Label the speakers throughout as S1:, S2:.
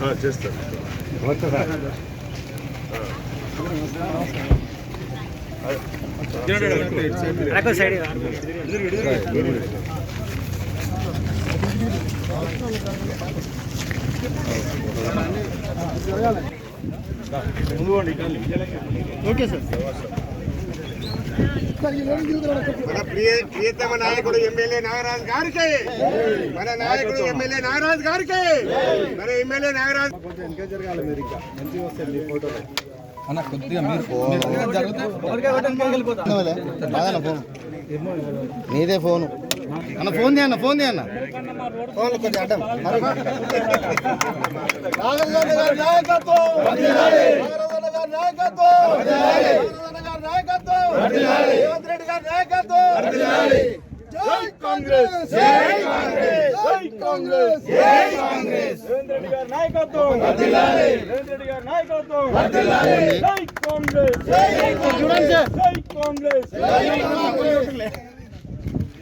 S1: ఆ, చేస్తాను
S2: okay sir.
S3: మన ప్రియ ప్రియతమ నాయకుడు ఎమ్మెల్యే నాగరాజు గారికి. మన నాయకుడు ఎమ్మెల్యే నాగరాజు గారికి. మన ఎమ్మెల్యే నాగరాజు
S2: కొంచెం జరగాలి మీరు ఇంకా మంచిగా వస్తాయి మీ ఫోటోలు
S4: అన్న కొద్దిగా మీరు ఫోన్. నీదే ఫోన్. అన్న ఫోన్ దే అన్న ఫోన్ దే అన్న. ఫోన్ కొద్దిగా అడ్డం.
S3: నాయకత్వం. నాయకత్వం నాగరాజు గారి నాయకత్వం రేవంత్ రెడ్డి గారి నాయకత్వం జై కాంగ్రెస్ జై కాంగ్రెస్ జై కాంగ్రెస్ జై కాంగ్రెస్
S2: రేవంత్ రెడ్డి గారి నాయకత్వం రేవంత్ రెడ్డి గారి నాయకత్వం జై కాంగ్రెస్ జై కాంగ్రెస్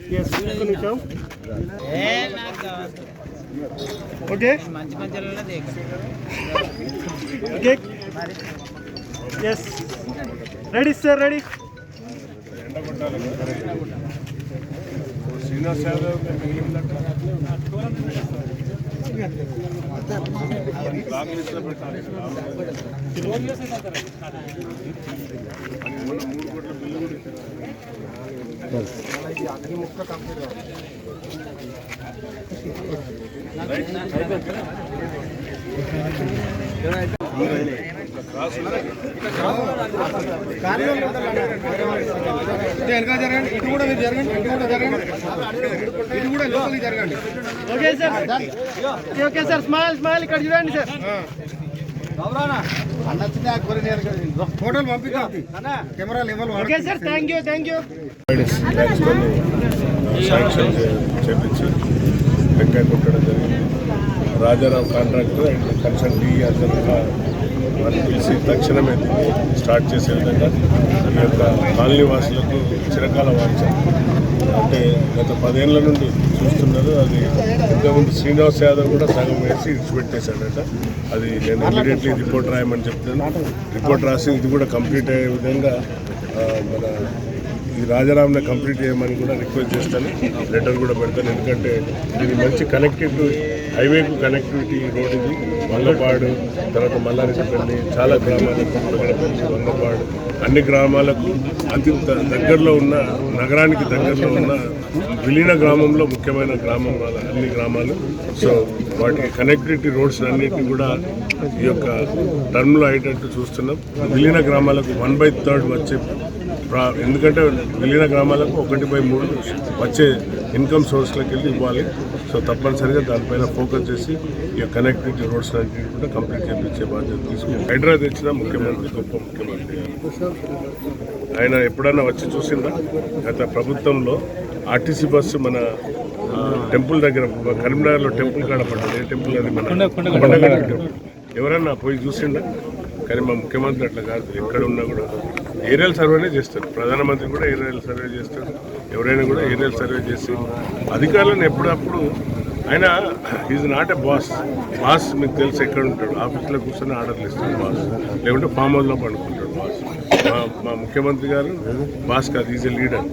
S2: Yes, ఒక్క నిమిషం okay okay ready sir ready
S1: Srinivas Yadav మిగిలిందంట పెట్టాలి మొన్న మూడు కోట్ల బిల్లు కూడా ఇచ్చారు.
S4: వెనక జరగండి ఇటు కూడా మీరు జరగండి ఇటు కూడా జరగండి ఇటు కూడా లోపలికి జరగండి
S2: okay sir okay sir smile smile ఇక్కడ చూడండి సార్
S4: ఫోటోలు కెమెరాలు ఇవ్వాలి
S2: okay sir thank you thank you
S1: చేపించి కొట్టడం జరిగింది Rajarao contractor and consultancy వారిని పిలిచి తక్షణమే దీన్ని స్టార్ట్ చేసే విధంగా ఈ యొక్క కాలనీ వాసులకు చిరకాల వాంఛ. అంటే గత పదేళ్ళ నుండి చూస్తున్నారు అది ఇంతకుముందు శ్రీనివాస్ యాదవ్ కూడా సగం వేసి ఇచ్చిపెట్టేశాడట. అది నేను ఇమీడియట్లీ రిపోర్ట్ రాయమని చెప్తాను. రిపోర్ట్ రాసి ఇది కూడా కంప్లీట్ అయ్యే విధంగా మన ఈ రాజారామ్ని కంప్లీట్ చేయమని కూడా రిక్వెస్ట్ చేస్తాను. లెటర్ కూడా పెడతాను. ఎందుకంటే ఇది మంచి కనెక్టివిటీ హైవేకు కనెక్టివిటీ రోడ్ ఇది. వంగపాడు తర్వాత మల్లారెడ్డిపల్లి చాలా గ్రామాలకు వంగపాడు. అన్ని గ్రామాలకు అతి దగ్గరలో ఉన్న నగరానికి దగ్గరలో ఉన్న విలీన గ్రామంలో ముఖ్యమైన గ్రామం అన్ని గ్రామాలు. సో వాటికి కనెక్టివిటీ రోడ్స్ అన్నిటిని కూడా ఈ యొక్క టర్మ్లో అయ్యేటట్టు చూస్తున్నాం. విలీన గ్రామాలకు వన్ బై థర్డ్ వచ్చే ప్రా- ఎందుకంటే విలీన గ్రామాలకు ఒకటి బై మూడు వచ్చే ఇన్కమ్ సోర్స్లకు వెళ్ళి ఇవ్వాలి. సో తప్పనిసరిగా దానిపైన ఫోకస్ చేసి ఈ కనెక్టివిటీ రోడ్స్ అన్నింటినీ కూడా కంప్లీట్ చేయించే బాధ్యత తీసుకుని హైదరాబాద్ తెచ్చిన ముఖ్యమంత్రి గొప్ప ముఖ్యమంత్రి. ఆయన ఎప్పుడన్నా వచ్చి చూసిందా? గత ప్రభుత్వంలో ఆర్టీసీ బస్సు మన టెంపుల్ దగ్గర కరీంనగర్లో టెంపుల్ కాడ పడ్డది. టెంపుల్ అది మన? ఎవరన్నా పోయి చూసిండా? కానీ మా ముఖ్యమంత్రి అట్లా కాదు. ఎక్కడ ఉన్నా కూడా ఏరియల్ సర్వేనే చేస్తారు. ప్రధానమంత్రి కూడా ఏరియల్ సర్వే చేస్తారు. ఎవరైనా కూడా ఏరియల్ సర్వే చేసి అధికారులను ఎప్పుడప్పుడు ఆయన is not a boss. Boss మీకు తెలిసి ఎక్కడ ఉంటాడు. ఆఫీస్లో కూర్చొని ఆర్డర్లు ఇస్తాడు బాస్. లేకుంటే ఫామ్ హౌస్లో పండుకుంటాడు బాస్. మా ముఖ్యమంత్రి గారు బాస్ కాదు. Is a leader.